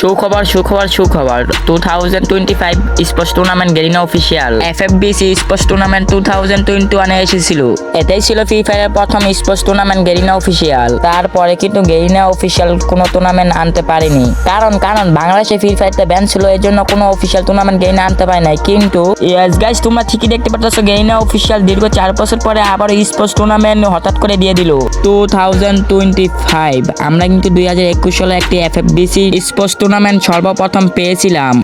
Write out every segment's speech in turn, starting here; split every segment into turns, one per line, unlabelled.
সুখবর সুখবর সুখবর। Two thousand twenty five sports tournament Garena official F F B C sports tournament two thousand twenty ওয়ানে এসেছিল। এটাই ছিল ফ্রি ফায়ারের প্রথম স্পোর্টস টুর্নামেন্ট গেরিনা অফিসিয়াল তারপরে কিন্তু গেরিনা অফিসিয়াল কোনো টুর্নামেন্ট আনতে পারেনি। কারণ কারণ, বাংলাদেশে ফ্রি ফায়ারটা ব্যান ছিল এর জন্য কোনো অফিসিয়াল টুর্নামেন্ট গেরিনা আনতে পারে নাই। কিন্তু ইয়াস গাইস তোমরা ঠিকই দেখতে পাচ্ছ গেরিনা অফিসিয়াল দীর্ঘ চার বছর পরে আবার স্পোর্টস টুর্নামেন্ট হঠাৎ করে দিয়ে দিল। টু থাউজেন্ড টোয়েন্টি ফাইভ আমরা কিন্তু দুই হাজার একুশ সালে একটি F F B C sports tournament সর্বপ্রথম পেয়েছিলাম।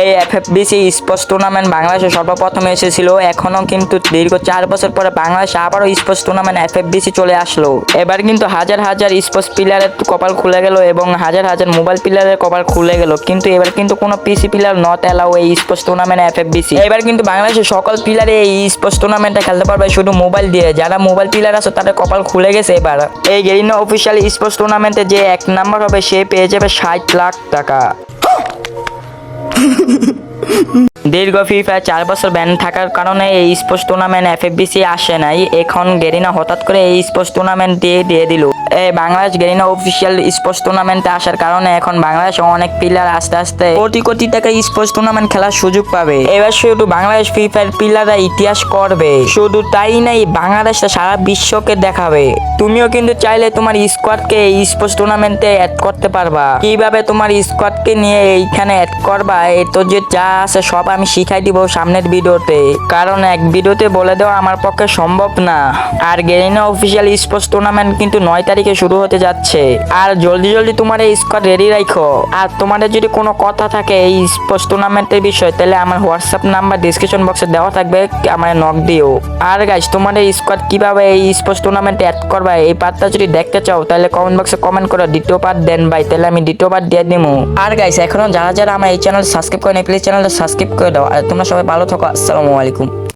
এই F F B C sports tournament বাংলাদেশে সর্বপ্রথম এসেছিল। এখনও কিন্তু দীর্ঘ চার বছর পরে বাংলাদেশে আবারও sports tournament F F B C চলে আসলো। এবার কিন্তু হাজার হাজার স্পোর্টস প্লেয়ারের কপাল খুলে গেল এবং হাজার হাজার মোবাইল প্লেয়ারের কপাল খুলে গেল। কিন্তু এবার কিন্তু কোনো পিসি প্লেয়ার নট অ্যালাউ এই sports tournament F F B C এবার কিন্তু বাংলাদেশের সকল প্লেয়ারে এই স্পোর্টস টুর্নামেন্টটা খেলতে পারবে শুধু মোবাইল দিয়ে। যারা মোবাইল প্লেয়ার আছে, তাদের কপাল খুলে গেছে এবার। এই গেরিনো অফিসিয়াল স্পোর্টস টুর্নামেন্টে যে এক নাম্বার হবে, সে পেয়ে যাবে ষাট লাখ টাকা। ก้ দীর্ঘ ফিফা চার বছর ব্যান থাকার কারণে এই স্পোর্টস টুর্নামেন্ট এফএফবিসি আসে নাই। এখন গেরিনা হঠাৎ করে এই স্পোর্টস টুর্নামেন্ট দিয়ে দিয়ে দিল। এই বাংলাদেশ গেরিনা অফিসিয়াল স্পোর্টস টুর্নামেন্টে আসার কারণে এখন বাংলাদেশে অনেক প্লেয়ার আস্তে আস্তে কোটি কোটি টাকা স্পোর্টস টুর্নামেন্ট খেলার সুযোগ পাবে। এবার শুধু বাংলাদেশ ফ্রি ফায়ার প্লেয়াররা ইতিহাস করবে। শুধু তাই নাই বাংলাদেশ সারা বিশ্বকে দেখাবে। তুমিও কিন্তু চাইলে তোমার স্কোয়াডকে এই স্পোর্টস টুর্নামেন্টে অ্যাড করতে পারবা। কীভাবে তোমার স্কোয়াডকে নিয়ে এইখানে অ্যাড করবা, এ তো যে যা আছে, সব আমি শিখাই দিব সামনের ভিডিওতে। কারণ এক ভিডিওতে বলে দেওয়া আমার পক্ষে সম্ভব না। আর গেরিনা অফিসিয়াল স্পোর্টস টুর্নামেন্ট কিন্তু নয় তারিখে শুরু হতে যাচ্ছে। আর জলদি জলদি তোমার এই স্কোয়াড রেডি রাখো আর তোমাদের যদি কোনো কথা থাকে এই স্পোর্টস টুর্নামেন্টের বিষয়ে, তাহলে আমার হোয়াটসঅ্যাপ নাম্বার ডিসক্রিপশন বক্সে দেওয়া থাকবে আমার নক দিও। আর গাইস তোমাদের স্কোয়াড কীভাবে এই স্পোর্টস টুর্নামেন্টে অ্যাড করবা? এই পার্টটা যদি দেখতে চাও, তাহলে কমেন্ট বক্সে কমেন্ট করো, দ্বিতীয় পার্ট দেন ভাই, তাহলে আমি দ্বিতীয় পার্ট দিয়ে দিব আর গাইস এখনও যারা যারা আমার এই চ্যানেল সাবস্ক্রাইব করেন প্লিজ চ্যানেলটা সাবস্ক্রাইব করে দাও। আর তোমরা সবাই ভালো থাকো। আসসালামু আলাইকুম।